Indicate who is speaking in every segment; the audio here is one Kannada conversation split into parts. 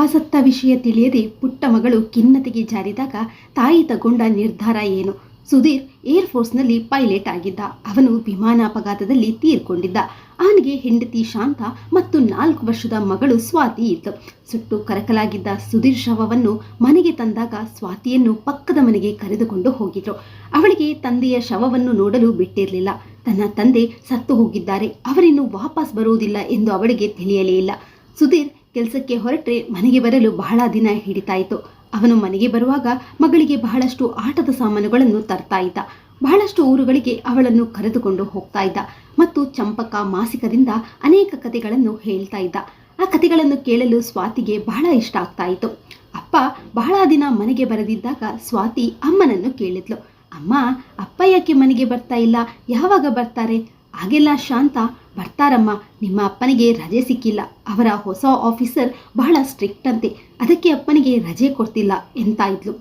Speaker 1: ಅಪ್ಪ ಸತ್ತ ವಿಷಯ ತಿಳಿಯದೆ ಪುಟ್ಟ ಮಗಳು ಖಿನ್ನತೆಗೆ ಜಾರಿದಾಗ ತಾಯಿ ತಗೊಂಡ ನಿರ್ಧಾರ ಏನು? ಸುಧೀರ್ ಏರ್ ಫೋರ್ಸ್ನಲ್ಲಿ ಪೈಲಟ್ ಆಗಿದ್ದ. ಅವನು ವಿಮಾನ ಅಪಘಾತದಲ್ಲಿ ತೀರ್ಕೊಂಡಿದ್ದ. ಅವನಿಗೆ ಹೆಂಡತಿ ಶಾಂತ ಮತ್ತು ನಾಲ್ಕು ವರ್ಷದ ಮಗಳು ಸ್ವಾತಿ ಇತ್ತು ಸುಟ್ಟು ಕರಕಲಾಗಿದ್ದ ಸುಧೀರ್ ಶವವನ್ನು ಮನೆಗೆ ತಂದಾಗ ಸ್ವಾತಿಯನ್ನು ಪಕ್ಕದ ಮನೆಗೆ ಕರೆದುಕೊಂಡು ಹೋಗಿದ್ರು. ಅವಳಿಗೆ ತಂದೆಯ ಶವವನ್ನು ನೋಡಲು ಬಿಟ್ಟಿರಲಿಲ್ಲ. ತನ್ನ ತಂದೆ ಸತ್ತು ಹೋಗಿದ್ದಾರೆ. ಅವರಿನ್ನು ವಾಪಸ್ ಬರುವುದಿಲ್ಲ ಎಂದು ಅವಳಿಗೆ ತಿಳಿಯಲೇ ಇಲ್ಲ. ಸುಧೀರ್ ಕೆಲಸಕ್ಕೆ ಹೊರಟ್ರೆ ಮನೆಗೆ ಬರಲು ಬಹಳ ದಿನ ಹಿಡಿತಾಯಿತು. ಅವನು ಮನೆಗೆ ಬರುವಾಗ ಮಗಳಿಗೆ ಬಹಳಷ್ಟು ಆಟದ ಸಾಮಾನುಗಳನ್ನು ತರ್ತಾ ಇದ್ದ. ಬಹಳಷ್ಟು ಊರುಗಳಿಗೆ ಅವಳನ್ನು ಕರೆದುಕೊಂಡು ಹೋಗ್ತಾ ಇದ್ದ ಮತ್ತು ಚಂಪಕ ಮಾಸಿಕದಿಂದ ಅನೇಕ ಕಥೆಗಳನ್ನು ಹೇಳ್ತಾ ಇದ್ದ. ಆ ಕಥೆಗಳನ್ನು ಕೇಳಲು ಸ್ವಾತಿಗೆ ಬಹಳ ಇಷ್ಟ ಆಗ್ತಾ ಇತ್ತು. ಅಪ್ಪ ಬಹಳ ದಿನ ಮನೆಗೆ ಬರದಿದ್ದಾಗ ಸ್ವಾತಿ ಅಮ್ಮನನ್ನು ಕೇಳಿದ್ಲು. ಅಮ್ಮ, ಅಪ್ಪ ಯಾಕೆ ಮನೆಗೆ ಬರ್ತಾ ಇಲ್ಲ? ಯಾವಾಗ ಬರ್ತಾರೆ? ಹಾಗೆಲ್ಲ ಶಾಂತ ಬರ್ತಾರಮ್ಮ, ನಿಮ್ಮ ಅಪ್ಪನಿಗೆ ರಜೆ ಸಿಕ್ಕಿಲ್ಲ. ಅವರ ಹೊಸ ಆಫೀಸರ್ ಬಹಳ ಸ್ಟ್ರಿಕ್ಟ್ ಅಂತೆ. ಅದಕ್ಕೆ ಅಪ್ಪನಿಗೆ ರಜೆ ಕೊಡ್ತಿಲ್ಲ ಎಂತ ಇದ್ಲು.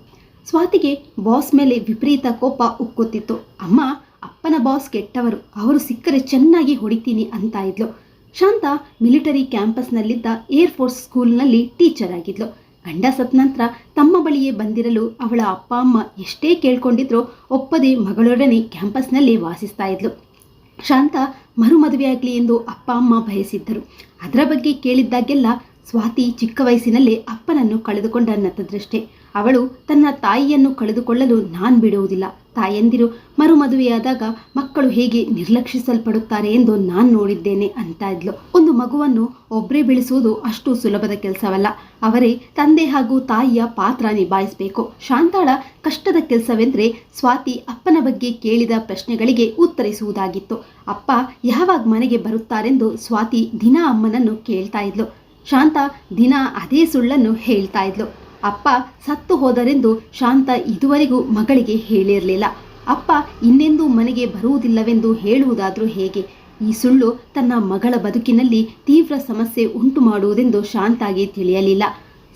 Speaker 1: ಸ್ವಾತಿಗೆ ಬಾಸ್ ಮೇಲೆ ವಿಪರೀತ ಕೋಪ ಉಕ್ಕುತ್ತಿತ್ತು. ಅಮ್ಮ, ಅಪ್ಪನ ಬಾಸ್ ಕೆಟ್ಟವರು. ಅವರು ಸಿಕ್ಕರೆ ಚೆನ್ನಾಗಿ ಹೊಡಿತೀನಿ ಅಂತ ಇದ್ಲು. ಶಾಂತ ಮಿಲಿಟರಿ ಕ್ಯಾಂಪಸ್ನಲ್ಲಿದ್ದ ಏರ್ ಫೋರ್ಸ್ ಸ್ಕೂಲ್ನಲ್ಲಿ ಟೀಚರ್ ಆಗಿದ್ಲು. ಗಂಡ ಸತ್ ನಂತರ ತಮ್ಮ ಬಳಿಯೇ ಬಂದಿರಲು ಅವಳ ಅಪ್ಪ, ಅಮ್ಮ ಎಷ್ಟೇ ಕೇಳ್ಕೊಂಡಿದ್ರು ಒಪ್ಪದೆ ಮಗಳೊಡನೆ ಕ್ಯಾಂಪಸ್ನಲ್ಲಿ ವಾಸಿಸ್ತಾ ಇದ್ಲು. ಶಾಂತ ಮರುಮದುವೆಯಾಗಲಿ ಎಂದು ಅಪ್ಪ, ಅಮ್ಮ ಬಯಸಿದ್ದರು. ಅದರ ಬಗ್ಗೆ ಕೇಳಿದ್ದಾಗೆಲ್ಲ ಸ್ವಾತಿ ಚಿಕ್ಕ ವಯಸ್ಸಿನಲ್ಲೇ ಅಪ್ಪನನ್ನು ಕಳೆದುಕೊಂಡ ನತದೃಷ್ಟೆ ಅವಳು ತನ್ನ ತಾಯಿಯನ್ನು ಕಳೆದುಕೊಳ್ಳಲು ನಾನು ಬಿಡುವುದಿಲ್ಲ. ತಾಯಂದಿರು ಮರುಮದುವೆಯಾದಾಗ ಮಕ್ಕಳು ಹೇಗೆ ನಿರ್ಲಕ್ಷಿಸಲ್ಪಡುತ್ತಾರೆ ಎಂದು ನಾನು ನೋಡಿದ್ದೇನೆ ಅಂತ ಇದ್ಲು. ಒಂದು ಮಗುವನ್ನು ಒಬ್ಬರೇ ಬೆಳೆಸುವುದು ಅಷ್ಟು ಸುಲಭದ ಕೆಲಸವಲ್ಲ. ಅವರೇ ತಂದೆ ಹಾಗೂ ತಾಯಿಯ ಪಾತ್ರ ನಿಭಾಯಿಸಬೇಕು. ಶಾಂತಾಳ ಕಷ್ಟದ ಕೆಲಸವೆಂದರೆ ಸ್ವಾತಿ ಅಪ್ಪನ ಬಗ್ಗೆ ಕೇಳಿದ ಪ್ರಶ್ನೆಗಳಿಗೆ ಉತ್ತರಿಸುವುದಾಗಿತ್ತು. ಅಪ್ಪ ಯಾವಾಗ ಮನೆಗೆ ಬರುತ್ತಾರೆಂದು ಸ್ವಾತಿ ದಿನ ಅಮ್ಮನನ್ನು ಕೇಳ್ತಾ ಇದ್ಲು. ಶಾಂತ ದಿನ ಅದೇ ಸುಳ್ಳನ್ನು ಹೇಳ್ತಾ ಇದ್ಲು. ಅಪ್ಪ ಸತ್ತು ಹೋದರೆಂದು ಶಾಂತ ಇದುವರೆಗೂ ಮಗಳಿಗೆ ಹೇಳಿರಲಿಲ್ಲ. ಅಪ್ಪ ಇನ್ನೆಂದೂ ಮನೆಗೆ ಬರುವುದಿಲ್ಲವೆಂದು ಹೇಳುವುದಾದರೂ ಹೇಗೆ? ಈ ಸುಳ್ಳು ತನ್ನ ಮಗಳ ಬದುಕಿನಲ್ಲಿ ತೀವ್ರ ಸಮಸ್ಯೆ ಉಂಟು ಮಾಡುವುದೆಂದು ಶಾಂತಾಗಿ ತಿಳಿಯಲಿಲ್ಲ.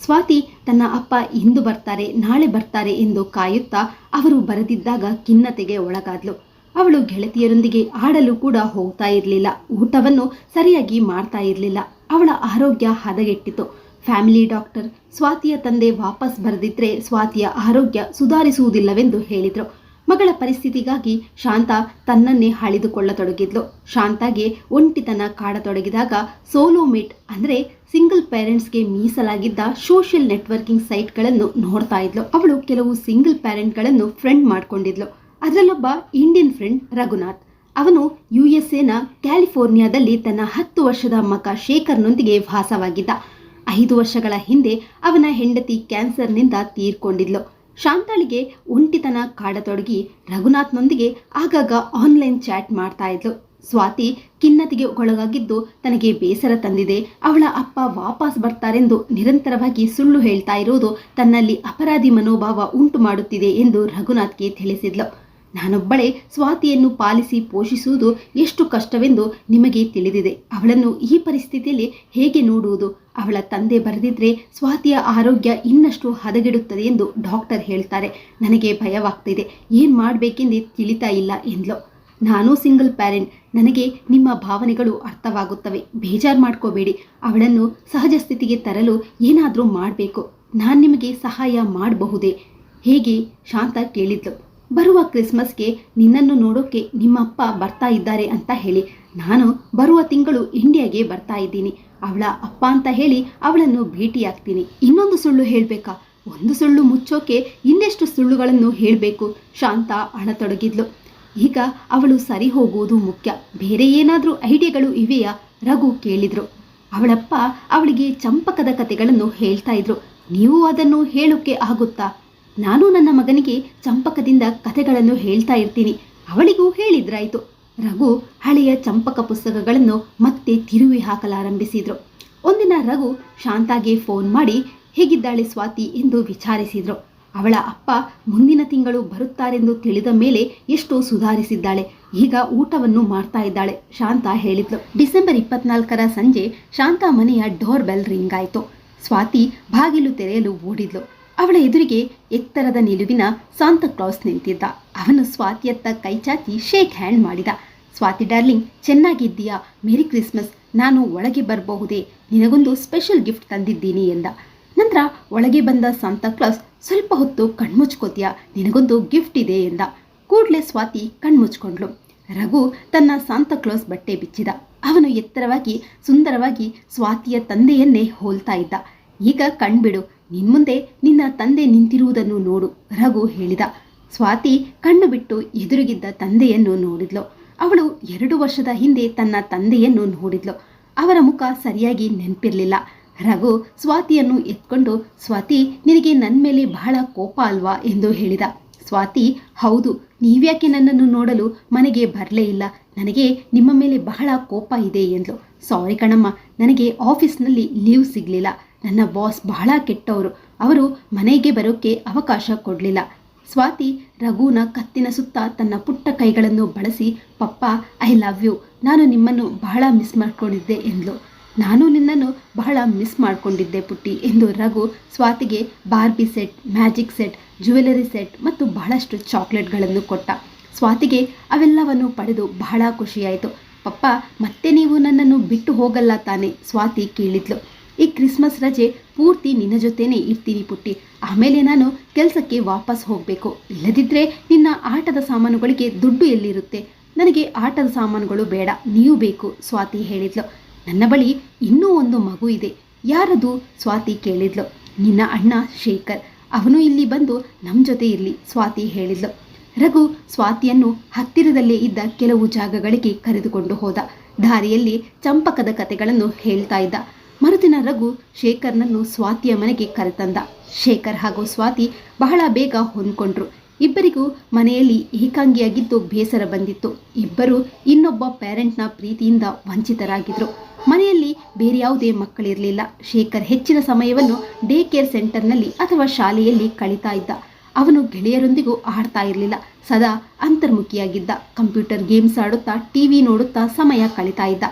Speaker 1: ಸ್ವಾತಿ ತನ್ನ ಅಪ್ಪ ಇಂದು ಬರ್ತಾರೆ, ನಾಳೆ ಬರ್ತಾರೆ ಎಂದು ಕಾಯುತ್ತಾ ಅವರು ಬರೆದಿದ್ದಾಗ ಖಿನ್ನತೆಗೆ ಒಳಗಾದ್ಲು. ಅವಳು ಗೆಳತಿಯರೊಂದಿಗೆ ಆಡಲು ಕೂಡ ಹೋಗ್ತಾ ಇರಲಿಲ್ಲ. ಊಟವನ್ನು ಸರಿಯಾಗಿ ಮಾಡ್ತಾ ಇರಲಿಲ್ಲ. ಅವಳ ಆರೋಗ್ಯ ಹದಗೆಟ್ಟಿತು. ಫ್ಯಾಮಿಲಿ ಡಾಕ್ಟರ್ ಸ್ವಾತಿಯ ತಂದೆ ವಾಪಸ್ ಬರೆದಿದ್ರೆ ಸ್ವಾತಿಯ ಆರೋಗ್ಯ ಸುಧಾರಿಸುವುದಿಲ್ಲವೆಂದು ಹೇಳಿದರು. ಮಗಳ ಪರಿಸ್ಥಿತಿಗಾಗಿ ಶಾಂತ ತನ್ನನ್ನೇ ಹಳಿದುಕೊಳ್ಳತೊಡಗಿದ್ಲು ಶಾಂತಾಗೆ ಒಂಟಿತನ ಕಾಡತೊಡಗಿದಾಗ ಸೋಲೋಮೇಟ್ ಅಂದರೆ ಸಿಂಗಲ್ ಪೇರೆಂಟ್ಸ್ಗೆ ಮೀಸಲಾಗಿದ್ದ ಸೋಷಿಯಲ್ ನೆಟ್ವರ್ಕಿಂಗ್ ಸೈಟ್ಗಳನ್ನು ನೋಡ್ತಾ ಇದ್ಲು. ಅವಳು ಕೆಲವು ಸಿಂಗಲ್ ಪೇರೆಂಟ್ಗಳನ್ನು ಫ್ರೆಂಡ್ ಮಾಡಿಕೊಂಡಿದ್ಲು. ಅದರಲ್ಲೊಬ್ಬ ಇಂಡಿಯನ್ ಫ್ರೆಂಡ್ ರಘುನಾಥ್. ಅವನು ಯು ಎಸ್ ಎನ ಕ್ಯಾಲಿಫೋರ್ನಿಯಾದಲ್ಲಿ ತನ್ನ ಹತ್ತು ವರ್ಷದ ಮಗ ಶೇಖರ್ನೊಂದಿಗೆ ವಾಸವಾಗಿದ್ದ. ಐದು ವರ್ಷಗಳ ಹಿಂದೆ ಅವನ ಹೆಂಡತಿ ಕ್ಯಾನ್ಸರ್ನಿಂದ ತೀರ್ಕೊಂಡಿದ್ಲು. ಶಾಂತಾಳಿಗೆ ಒಂಟಿತನ ಕಾಡತೊಡಗಿ ರಘುನಾಥ್ನೊಂದಿಗೆ ಆಗಾಗ ಆನ್ಲೈನ್ ಚಾಟ್ ಮಾಡ್ತಾ ಇದ್ಲು. ಸ್ವಾತಿ ಖಿನ್ನತೆಗೆ ಒಳಗಾಗಿದ್ದು ತನಗೆ ಬೇಸರ ತಂದಿದೆ. ಅವಳ ಅಪ್ಪ ವಾಪಸ್ ಬರ್ತಾರೆಂದು ನಿರಂತರವಾಗಿ ಸುಳ್ಳು ಹೇಳ್ತಾ ಇರುವುದು ತನ್ನಲ್ಲಿ ಅಪರಾಧಿ ಮನೋಭಾವ ಉಂಟು ಮಾಡುತ್ತಿದೆ ಎಂದು ರಘುನಾಥ್ಗೆ ತಿಳಿಸಿದ್ಲು. ನಾನೊಬ್ಬಳೇ ಸ್ವಾತಿಯನ್ನು ಪಾಲಿಸಿ ಪೋಷಿಸುವುದು ಎಷ್ಟು ಕಷ್ಟವೆಂದು ನಿಮಗೆ ತಿಳಿದಿದೆ. ಅವಳನ್ನು ಈ ಪರಿಸ್ಥಿತಿಯಲ್ಲಿ ಹೇಗೆ ನೋಡುವುದು? ಅವಳ ತಂದೆ ಬರೆದಿದ್ರೆ ಸ್ವಾತಿಯ ಆರೋಗ್ಯ ಇನ್ನಷ್ಟು ಹದಗೆಡುತ್ತದೆ ಎಂದು ಡಾಕ್ಟರ್ ಹೇಳ್ತಾರೆ. ನನಗೆ ಭಯವಾಗ್ತಿದೆ. ಏನು ಮಾಡಬೇಕೆಂದೇ ತಿಳಿತಾ ಇಲ್ಲ ಎಂದ್ಲು. ನಾನು ಸಿಂಗಲ್ ಪ್ಯಾರೆಂಟ್. ನನಗೆ ನಿಮ್ಮ ಭಾವನೆಗಳು ಅರ್ಥವಾಗುತ್ತವೆ. ಬೇಜಾರು ಮಾಡ್ಕೋಬೇಡಿ. ಅವಳನ್ನು ಸಹಜ ಸ್ಥಿತಿಗೆ ತರಲು ಏನಾದರೂ ಮಾಡಬೇಕು. ನಾನು ನಿಮಗೆ ಸಹಾಯ ಮಾಡಬಹುದೇ? ಹೇಗೆ ಶಾಂತ ಕೇಳಿದ್ಲು. ಬರುವ ಕ್ರಿಸ್ಮಸ್ಗೆ ನಿನ್ನನ್ನು ನೋಡೋಕೆ ನಿಮ್ಮಪ್ಪ ಬರ್ತಾ ಇದ್ದಾರೆ ಅಂತ ಹೇಳಿ. ನಾನು ಬರುವ ತಿಂಗಳು ಇಂಡಿಯಾಗೆ ಬರ್ತಾ ಇದ್ದೀನಿ. ಅವಳ ಅಪ್ಪ ಅಂತ ಹೇಳಿ ಅವಳನ್ನು ಭೇಟಿಯಾಗ್ತೀನಿ. ಇನ್ನೊಂದು ಸುಳ್ಳು ಹೇಳಬೇಕಾ? ಒಂದು ಸುಳ್ಳು ಮುಚ್ಚೋಕೆ ಇನ್ನೆಷ್ಟು ಸುಳ್ಳುಗಳನ್ನು ಹೇಳಬೇಕು? ಶಾಂತ ಅಣತೊಡಗಿದ್ಲು. ಈಗ ಅವಳು ಸರಿ ಹೋಗುವುದು ಮುಖ್ಯ. ಬೇರೆ ಏನಾದರೂ ಐಡಿಯಾಗಳು ಇವೆಯಾ? ರಘು ಕೇಳಿದ್ರು. ಅವಳಪ್ಪ ಅವಳಿಗೆ ಚಂಪಕದ ಕಥೆಗಳನ್ನು ಹೇಳ್ತಾ ಇದ್ರು. ನೀವು ಅದನ್ನು ಹೇಳೋಕೆ ಆಗುತ್ತಾ? ನಾನು ನನ್ನ ಮಗನಿಗೆ ಚಂಪಕದಿಂದ ಕಥೆಗಳನ್ನು ಹೇಳ್ತಾ ಇರ್ತೀನಿ. ಅವಳಿಗೂ ಹೇಳಿದ್ರಾಯ್ತು. ರಘು ಹಳೆಯ ಚಂಪಕ ಪುಸ್ತಕಗಳನ್ನು ಮತ್ತೆ ತಿರುವಿ ಹಾಕಲಾರಂಭಿಸಿದ್ರು. ಒಂದಿನ ರಘು ಶಾಂತಾಗೆ ಫೋನ್ ಮಾಡಿ, ಹೇಗಿದ್ದಾಳೆ ಸ್ವಾತಿ? ಎಂದು ವಿಚಾರಿಸಿದ್ರು. ಅವಳ ಅಪ್ಪ ಮುಂದಿನ ತಿಂಗಳು ಬರುತ್ತಾರೆಂದು ತಿಳಿದ ಮೇಲೆ ಎಷ್ಟು ಸುಧಾರಿಸಿದ್ದಾಳೆ. ಈಗ ಊಟವನ್ನು ಮಾಡ್ತಾ ಇದ್ದಾಳೆ, ಶಾಂತ ಹೇಳಿದ್ಲು. ಡಿಸೆಂಬರ್ ಇಪ್ಪತ್ನಾಲ್ಕರ ಸಂಜೆ ಶಾಂತಾ ಮನೆಯ ಡೋರ್ ಬೆಲ್ ರಿಂಗ್ ಆಯಿತು. ಸ್ವಾತಿ ಬಾಗಿಲು ತೆರೆಯಲು ಓಡಿದ್ಲು. ಅವಳ ಎದುರಿಗೆ ಎತ್ತರದ ನಿಲುವಿನ ಸಾಂತಕ್ಲಾಸ್ ನಿಂತಿದ್ದ. ಅವನು ಸ್ವಾತಿಯತ್ತ ಕೈಚಾಚಿ ಶೇಕ್ ಹ್ಯಾಂಡ್ ಮಾಡಿದ. ಸ್ವಾತಿ, ಡಾರ್ಲಿಂಗ್, ಚೆನ್ನಾಗಿದ್ದೀಯಾ? Merry Christmas. ನಾನು ಒಳಗೆ ಬರಬಹುದೇ? ನಿನಗೊಂದು ಸ್ಪೆಷಲ್ ಗಿಫ್ಟ್ ತಂದಿದ್ದೀನಿ ಎಂದ. ನಂತರ, ಒಳಗೆ ಬಂದ ಕ್ಲಾಸ್, ಸ್ವಲ್ಪ ಹೊತ್ತು ಕಣ್ಮುಚ್ಕೋತೀಯ? ನಿನಗೊಂದು ಗಿಫ್ಟ್ ಇದೆ ಎಂದ. ಕೂಡಲೇ ಸ್ವಾತಿ ಕಣ್ಮುಚ್ಕೊಂಡ್ಳು. ರಘು ತನ್ನ ಕ್ಲಾಸ್ ಬಟ್ಟೆ ಬಿಚ್ಚಿದ. ಅವನು ಎತ್ತರವಾಗಿ, ಸುಂದರವಾಗಿ ಸ್ವಾತಿಯ ತಂದೆಯನ್ನೇ ಹೋಲ್ತಾ ಇದ್ದ. ಈಗ ಕಣ್ಬಿಡು ನಿನ್ಮುಂದೆ ನಿನ್ನ ತಂದೆ ನಿಂತಿರುವುದನ್ನು ನೋಡು, ರಘು ಹೇಳಿದ. ಸ್ವಾತಿ ಕಣ್ಣು ಬಿಟ್ಟು ಎದುರುಗಿದ್ದ ತಂದೆಯನ್ನು ನೋಡಿದ್ಲು. ಅವಳು ಎರಡು ವರ್ಷದ ಹಿಂದೆ ತನ್ನ ತಂದೆಯನ್ನು ನೋಡಿದ್ಲು. ಅವರ ಮುಖ ಸರಿಯಾಗಿ ನೆನಪಿರಲಿಲ್ಲ. ರಘು ಸ್ವಾತಿಯನ್ನು ಎತ್ಕೊಂಡು, ಸ್ವಾತಿ, ನಿನಗೆ ನನ್ನ ಮೇಲೆ ಬಹಳ ಕೋಪ ಅಲ್ವಾ? ಎಂದು ಹೇಳಿದ. ಸ್ವಾತಿ, ಹೌದು, ನೀವ್ಯಾಕೆ ನನ್ನನ್ನು ನೋಡಲು ಮನೆಗೆ ಬರಲೇ ಇಲ್ಲ? ನನಗೆ ನಿಮ್ಮ ಮೇಲೆ ಬಹಳ ಕೋಪ ಇದೆ ಎಂದ್ಲು. ಸಾರಿ ಕಣಮ್ಮ, ನನಗೆ ಆಫೀಸ್ನಲ್ಲಿ ಲೀವ್ ಸಿಗಲಿಲ್ಲ. ನನ್ನ ಬಾಸ್ ಬಹಳ ಕೆಟ್ಟವರು. ಅವರು ಮನೆಗೆ ಬರೋಕ್ಕೆ ಅವಕಾಶ ಕೊಡಲಿಲ್ಲ. ಸ್ವಾತಿ ರಘುನ ಕತ್ತಿನ ಸುತ್ತ ತನ್ನ ಪುಟ್ಟ ಕೈಗಳನ್ನು ಬಳಸಿ, ಪಪ್ಪ ಐ ಲವ್ ಯು ನಾನು ನಿಮ್ಮನ್ನು ಬಹಳ ಮಿಸ್ ಮಾಡಿಕೊಂಡಿದ್ದೆ ಎಂದ್ಲು. ನಾನು ನಿನ್ನನ್ನು ಬಹಳ ಮಿಸ್ ಮಾಡಿಕೊಂಡಿದ್ದೆ ಪುಟ್ಟಿ ಎಂದು Raghu ಸ್ವಾತಿಗೆ Barbie set magic set jewellery set ಮತ್ತು ಬಹಳಷ್ಟು ಚಾಕ್ಲೇಟ್ಗಳನ್ನು ಕೊಟ್ಟ. ಸ್ವಾತಿಗೆ ಅವೆಲ್ಲವನ್ನು ಪಡೆದು ಬಹಳ ಖುಷಿಯಾಯಿತು. ಪಪ್ಪ, ಮತ್ತೆ ನೀವು ನನ್ನನ್ನು ಬಿಟ್ಟು ಹೋಗಲ್ಲ ತಾನೆ? ಸ್ವಾತಿ ಕೇಳಿದ್ಲು. ಈ ಕ್ರಿಸ್ಮಸ್ ರಜೆ ಪೂರ್ತಿ ನಿನ್ನ ಜೊತೆನೇ ಇರ್ತೀನಿ ಪುಟ್ಟಿ. ಆಮೇಲೆ ನಾನು ಕೆಲಸಕ್ಕೆ ವಾಪಸ್ ಹೋಗಬೇಕು. ಇಲ್ಲದಿದ್ದರೆ ನಿನ್ನ ಆಟದ ಸಾಮಾನುಗಳಿಗೆ ದುಡ್ಡು ಎಲ್ಲಿರುತ್ತೆ? ನನಗೆ ಆಟದ ಸಾಮಾನುಗಳು ಬೇಡ. ನೀವು ಬೇಕು, ಸ್ವಾತಿ ಹೇಳಿದ್ಲು. ನನ್ನ ಬಳಿ ಇನ್ನೂ ಒಂದು ಮಗು ಇದೆ. ಯಾರದು? ಸ್ವಾತಿ ಕೇಳಿದ್ಲು. ನಿನ್ನ ಅಣ್ಣ ಶೇಖರ್. ಅವನು ಇಲ್ಲಿ ಬಂದು ನಮ್ಮ ಜೊತೆ ಇರಲಿ, ಸ್ವಾತಿ ಹೇಳಿದ್ಲು. ರಘು ಸ್ವಾತಿಯನ್ನು ಹತ್ತಿರದಲ್ಲೇ ಇದ್ದ ಕೆಲವು ಜಾಗಗಳಿಗೆ ಕರೆದುಕೊಂಡು ಹೋದ. ದಾರಿಯಲ್ಲಿ ಚಂಪಕದ ಕಥೆಗಳನ್ನು ಹೇಳ್ತಾ ಇದ್ದ. ಮರುದಿನ ರಘು ಶೇಖರ್ನನ್ನು ಸ್ವಾತಿಯ ಮನೆಗೆ ಕರೆತಂದ. ಶೇಖರ್ ಹಾಗೂ ಸ್ವಾತಿ ಬಹಳ ಬೇಗ ಹೊಂದ್ಕೊಂಡ್ರು. ಇಬ್ಬರಿಗೂ ಮನೆಯಲ್ಲಿ ಏಕಾಂಗಿಯಾಗಿದ್ದು ಬೇಸರ ಬಂದಿತ್ತು. ಇಬ್ಬರು ಇನ್ನೊಬ್ಬ ಪೇರೆಂಟ್ನ ಪ್ರೀತಿಯಿಂದ ವಂಚಿತರಾಗಿದ್ರು. ಮನೆಯಲ್ಲಿ ಬೇರೆ ಯಾವುದೇ ಮಕ್ಕಳಿರಲಿಲ್ಲ. ಶೇಖರ್ ಹೆಚ್ಚಿನ ಸಮಯವನ್ನು ಡೇ ಕೇರ್ ಸೆಂಟರ್ನಲ್ಲಿ ಅಥವಾ ಶಾಲೆಯಲ್ಲಿ ಕಳೀತಾ ಇದ್ದ. ಅವನು ಗೆಳೆಯರೊಂದಿಗೂ ಆಡ್ತಾ ಇರಲಿಲ್ಲ. ಸದಾ ಅಂತರ್ಮುಖಿಯಾಗಿದ್ದ. ಕಂಪ್ಯೂಟರ್ ಗೇಮ್ಸ್ ಆಡುತ್ತಾ, ಟಿವಿ ನೋಡುತ್ತಾ ಸಮಯ ಕಳೀತಾ ಇದ್ದ.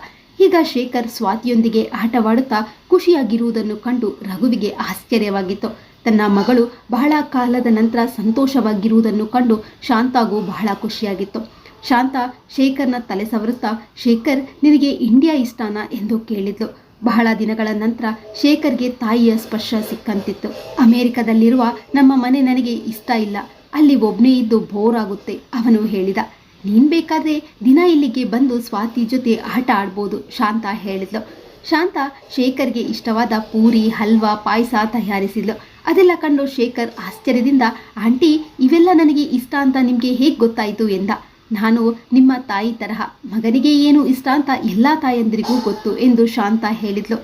Speaker 1: ಈಗ ಶೇಖರ್ ಸ್ವಾತಿಯೊಂದಿಗೆ ಆಟವಾಡುತ್ತಾ ಖುಷಿಯಾಗಿರುವುದನ್ನು ಕಂಡು ರಘುವಿಗೆ ಆಶ್ಚರ್ಯವಾಗಿತ್ತು. ತನ್ನ ಮಗಳು ಬಹಳ ಕಾಲದ ನಂತರ ಸಂತೋಷವಾಗಿರುವುದನ್ನು ಕಂಡು ಶಾಂತಾಗೂ ಬಹಳ ಖುಷಿಯಾಗಿತ್ತು. ಶಾಂತ ಶೇಖರ್ನ ತಲೆ ಸವರುತ್ತಾ ಶೇಖರ್, ನಿನಗೆ ಇಂಡಿಯಾ ಇಷ್ಟಾನ? ಎಂದು ಕೇಳಿದ್ಲು. ಬಹಳ ದಿನಗಳ ನಂತರ ಶೇಖರ್ಗೆ ತಾಯಿಯ ಸ್ಪರ್ಶ ಸಿಕ್ಕಂತಿತ್ತು. ಅಮೆರಿಕದಲ್ಲಿರುವ ನಮ್ಮ ಮನೆ ನನಗೆ ಇಷ್ಟ ಇಲ್ಲ. ಅಲ್ಲಿ ಒಬ್ಬನೇ ಇದ್ದು ಬೋರ್ ಆಗುತ್ತೆ, ಅವನು ಹೇಳಿದ. ನೀನ್ ಬೇಕಾದ್ರೆ ದಿನ ಇಲ್ಲಿಗೆ ಬಂದು ಸ್ವಾತಿ ಜೊತೆ ಆಟ ಆಡ್ಬೋದು, ಶಾಂತ ಹೇಳಿದ್ಲು. ಶಾಂತ ಶೇಖರ್ಗೆ ಇಷ್ಟವಾದ ಪೂರಿ, ಹಲ್ವಾ, ಪಾಯಸ ತಯಾರಿಸಿದ್ಲು. ಅದೆಲ್ಲ ಕಂಡು ಶೇಖರ್ ಆಶ್ಚರ್ಯದಿಂದ, ಆಂಟಿ, ಇವೆಲ್ಲ ನನಗೆ ಇಷ್ಟ ಅಂತ ನಿಮಗೆ ಹೇಗೆ ಗೊತ್ತಾಯಿತು? ಎಂದ. ನಾನು ನಿಮ್ಮ ತಾಯಿ ತರಹ ಮಗನಿಗೆ ಏನು ಇಷ್ಟ ಅಂತ ಎಲ್ಲ ತಾಯಂದಿರಿಗೂ ಗೊತ್ತು, ಎಂದು ಶಾಂತ ಹೇಳಿದ್ಲು.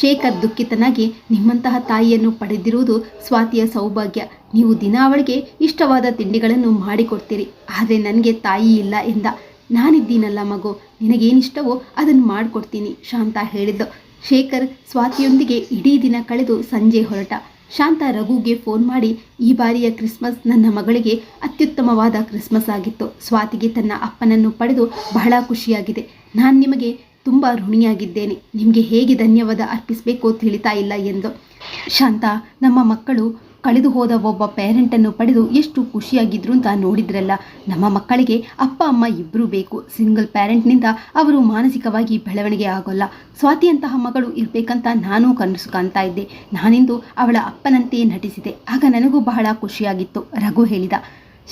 Speaker 1: ಶೇಖರ್ ದುಃಖಿತನಾಗಿ, ನಿಮ್ಮಂತಹ ತಾಯಿಯನ್ನು ಪಡೆದಿರುವುದು ಸ್ವಾತಿಯ ಸೌಭಾಗ್ಯ. ನೀವು ದಿನ ಅವಳಿಗೆ ಇಷ್ಟವಾದ ತಿಂಡಿಗಳನ್ನು ಮಾಡಿಕೊಡ್ತೀರಿ. ಆದರೆ ನನಗೆ ತಾಯಿ ಇಲ್ಲ ಎಂದ. ನಾನಿದ್ದೀನಲ್ಲ ಮಗು. ನಿನಗೇನಿಷ್ಟವೋ ಅದನ್ನು ಮಾಡಿಕೊಡ್ತೀನಿ ಶಾಂತ ಹೇಳಿದ್ದು. ಶೇಖರ್ ಸ್ವಾತಿಯೊಂದಿಗೆ ಇಡೀ ದಿನ ಕಳೆದು ಸಂಜೆ ಹೊರಟ. ಶಾಂತ ರಘುಗೆ ಫೋನ್ ಮಾಡಿ, ಈ ಬಾರಿಯ ಕ್ರಿಸ್ಮಸ್ ನನ್ನ ಮಗಳಿಗೆ ಅತ್ಯುತ್ತಮವಾದ ಕ್ರಿಸ್ಮಸ್ ಆಗಿತ್ತು. ಸ್ವಾತಿಗೆ ತನ್ನ ಅಪ್ಪನನ್ನು ಪಡೆದು ಬಹಳ ಖುಷಿಯಾಗಿದೆ. ನಾನು ನಿಮಗೆ ತುಂಬ ಋಣಿಯಾಗಿದ್ದೇನೆ. ನಿಮಗೆ ಹೇಗೆ ಧನ್ಯವಾದ ಅರ್ಪಿಸಬೇಕೋ ತಿಳಿತಾ ಇಲ್ಲ ಎಂದು. ಶಾಂತ, ನಮ್ಮ ಮಕ್ಕಳು ಕಳೆದು ಹೋದ ಒಬ್ಬ ಪೇರೆಂಟನ್ನು ಪಡೆದು ಎಷ್ಟು ಖುಷಿಯಾಗಿದ್ರು ಅಂತ ನೋಡಿದ್ರಲ್ಲ. ನಮ್ಮ ಮಕ್ಕಳಿಗೆ ಅಪ್ಪ, ಅಮ್ಮ ಇಬ್ಬರೂ ಬೇಕು. ಸಿಂಗಲ್ ಪ್ಯಾರೆಂಟ್ನಿಂದ ಅವರು ಮಾನಸಿಕವಾಗಿ ಬೆಳವಣಿಗೆ ಆಗೋಲ್ಲ. ಸ್ವಾತಿಯಂತಹ ಮಗಳು ಇರಬೇಕಂತ ನಾನು ಕನಸು ಕಾಣ್ತಾ ಇದ್ದೆ. ನಾನಿಂದು ಅವಳ ಅಪ್ಪನಂತೆ ನಟಿಸಿದೆ. ಆಗ ನನಗೂ ಬಹಳ ಖುಷಿಯಾಗಿತ್ತು, ರಘು ಹೇಳಿದ.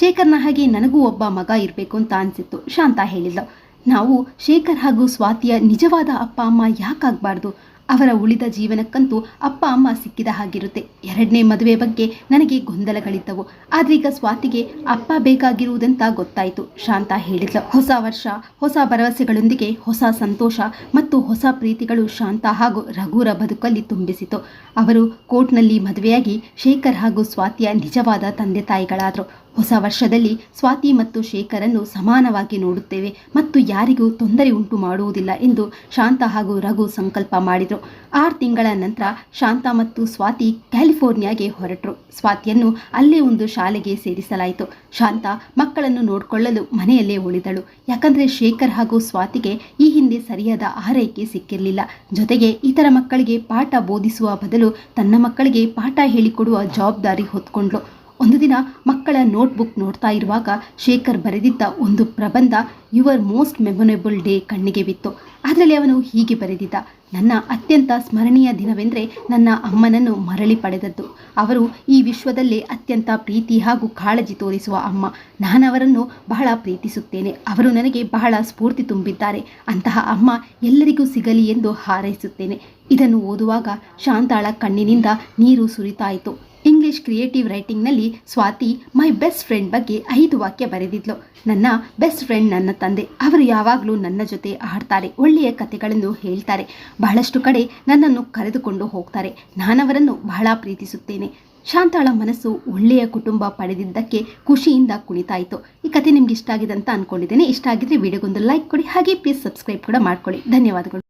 Speaker 1: ಶೇಖರ್ನ ಹಾಗೆ ನನಗೂ ಒಬ್ಬ ಮಗ ಇರಬೇಕು ಅಂತ ಅನಿಸಿತ್ತು. ಶಾಂತ ಹೇಳಿದ್ಲು. ನಾವು ಶೇಖರ್ ಹಾಗೂ ಸ್ವಾತಿಯ ನಿಜವಾದ ಅಪ್ಪ, ಅಮ್ಮ ಯಾಕಾಗಬಾರ್ದು? ಅವರ ಉಳಿದ ಜೀವನಕ್ಕಂತೂ ಅಪ್ಪ ಅಮ್ಮ ಸಿಕ್ಕಿದ ಹಾಗಿರುತ್ತೆ. ಎರಡನೇ ಮದುವೆ ಬಗ್ಗೆ ನನಗೆ ಗೊಂದಲಗಳಿದ್ದವು. ಆದ್ರೀಗ ಸ್ವಾತಿಗೆ ಅಪ್ಪ ಬೇಕಾಗಿರುವುದಂತ ಗೊತ್ತಾಯಿತು. ಶಾಂತ ಹೇಳಿದ್ಲು, ಹೊಸ ವರ್ಷ, ಹೊಸ ಭರವಸೆಗಳೊಂದಿಗೆ ಹೊಸ ಸಂತೋಷ ಮತ್ತು ಹೊಸ ಪ್ರೀತಿಗಳು ಶಾಂತ ಹಾಗೂ ರಘುರ ಬದುಕಲ್ಲಿ ತುಂಬಿಸಿತು. ಅವರು ಕೋರ್ಟ್ನಲ್ಲಿ ಮದುವೆಯಾಗಿ ಶೇಖರ್ ಹಾಗೂ ಸ್ವಾತಿಯ ನಿಜವಾದ ತಂದೆ ತಾಯಿಗಳಾದರು. ಹೊಸ ವರ್ಷದಲ್ಲಿ ಸ್ವಾತಿ ಮತ್ತು ಶೇಖರನ್ನು ಸಮಾನವಾಗಿ ನೋಡುತ್ತೇವೆ ಮತ್ತು ಯಾರಿಗೂ ತೊಂದರೆ ಉಂಟು ಮಾಡುವುದಿಲ್ಲ ಎಂದು ಶಾಂತ ಹಾಗೂ ರಘು ಸಂಕಲ್ಪ ಮಾಡಿದರು. ಆರು ತಿಂಗಳ ನಂತರ ಶಾಂತ ಮತ್ತು ಸ್ವಾತಿ ಕ್ಯಾಲಿಫೋರ್ನಿಯಾಗೆ ಹೊರಟರು. ಸ್ವಾತಿಯನ್ನು ಅಲ್ಲೇ ಒಂದು ಶಾಲೆಗೆ ಸೇರಿಸಲಾಯಿತು. ಶಾಂತ ಮಕ್ಕಳನ್ನು ನೋಡಿಕೊಳ್ಳಲು ಮನೆಯಲ್ಲೇ ಉಳಿದಳು. ಯಾಕಂದರೆ ಶೇಖರ್ ಹಾಗೂ ಸ್ವಾತಿಗೆ ಈ ಹಿಂದೆ ಸರಿಯಾದ ಆರೈಕೆ ಸಿಕ್ಕಿರಲಿಲ್ಲ. ಜೊತೆಗೆ ಇತರ ಮಕ್ಕಳಿಗೆ ಪಾಠ ಬೋಧಿಸುವ ಬದಲು ತನ್ನ ಮಕ್ಕಳಿಗೆ ಪಾಠ ಹೇಳಿಕೊಡುವ ಜವಾಬ್ದಾರಿ ಹೊತ್ಕೊಂಡ್ಳು. ಒಂದು ದಿನ ಮಕ್ಕಳ ನೋಟ್ಬುಕ್ ನೋಡ್ತಾ ಇರುವಾಗ ಶೇಖರ್ ಬರೆದಿದ್ದ ಒಂದು ಪ್ರಬಂಧ ಯುವರ್ ಮೋಸ್ಟ್ ಮೆಮೊರೇಬಲ್ ಡೇ ಕಣ್ಣಿಗೆ ಬಿತ್ತು. ಅದರಲ್ಲಿ ಅವನು ಹೀಗೆ ಬರೆದಿದ್ದ, ನನ್ನ ಅತ್ಯಂತ ಸ್ಮರಣೀಯ ದಿನವೆಂದರೆ ನನ್ನ ಅಮ್ಮನನ್ನು ಮರಳಿ ಪಡೆದದ್ದು. ಅವರು ಈ ವಿಶ್ವದಲ್ಲೇ ಅತ್ಯಂತ ಪ್ರೀತಿ ಹಾಗೂ ಕಾಳಜಿ ತೋರಿಸುವ ಅಮ್ಮ. ನಾನವರನ್ನು ಬಹಳ ಪ್ರೀತಿಸುತ್ತೇನೆ. ಅವರು ನನಗೆ ಬಹಳ ಸ್ಫೂರ್ತಿ ತುಂಬಿದ್ದಾರೆ. ಅಂತಹ ಅಮ್ಮ ಎಲ್ಲರಿಗೂ ಸಿಗಲಿ ಎಂದು ಹಾರೈಸುತ್ತೇನೆ. ಇದನ್ನು ಓದುವಾಗ ಶಾಂತಾಳ ಕಣ್ಣಿನಿಂದ ನೀರು ಸುರಿತಾಯಿತು. ಇಂಗ್ಲಿಷ್ ಕ್ರಿಯೇಟಿವ್ ರೈಟಿಂಗ್ನಲ್ಲಿ ಸ್ವಾತಿ, ಮೈ ಬೆಸ್ಟ್ ಫ್ರೆಂಡ್ ಬಗ್ಗೆ ಐದು ವಾಕ್ಯ ಬರೆದಿದ್ಲು. ನನ್ನ ಬೆಸ್ಟ್ ಫ್ರೆಂಡ್ ನನ್ನ ತಂದೆ. ಅವರು ಯಾವಾಗಲೂ ನನ್ನ ಜೊತೆ ಆಡ್ತಾರೆ, ಒಳ್ಳೆಯ ಕಥೆಗಳನ್ನು ಹೇಳ್ತಾರೆ. ಬಹಳಷ್ಟು ಕಡೆ ನನ್ನನ್ನು ಕರೆದುಕೊಂಡು ಹೋಗ್ತಾರೆ. ನಾನವರನ್ನು ಬಹಳ ಪ್ರೀತಿಸುತ್ತೇನೆ. ಶಾಂತಾಳ ಮನಸ್ಸು ಒಳ್ಳೆಯ ಕುಟುಂಬ ಪಡೆದಿದ್ದಕ್ಕೆ ಖುಷಿಯಿಂದ ಕುಣಿತಾಯಿತು ಈ ಕತೆ ನಿಮ್ಗೆ ಇಷ್ಟ ಆಗಿದೆ ಅಂತ ಅಂದ್ಕೊಂಡಿದ್ದೇನೆ ಇಷ್ಟ ಆಗಿದ್ರೆ ವಿಡಿಯೋಗೊಂದು ಲೈಕ್ ಕೊಡಿ. ಹಾಗೆ ಪ್ಲೀಸ್ ಸಬ್ಸ್ಕ್ರೈಬ್ ಕೂಡ ಮಾಡ್ಕೊಳ್ಳಿ. ಧನ್ಯವಾದಗಳು.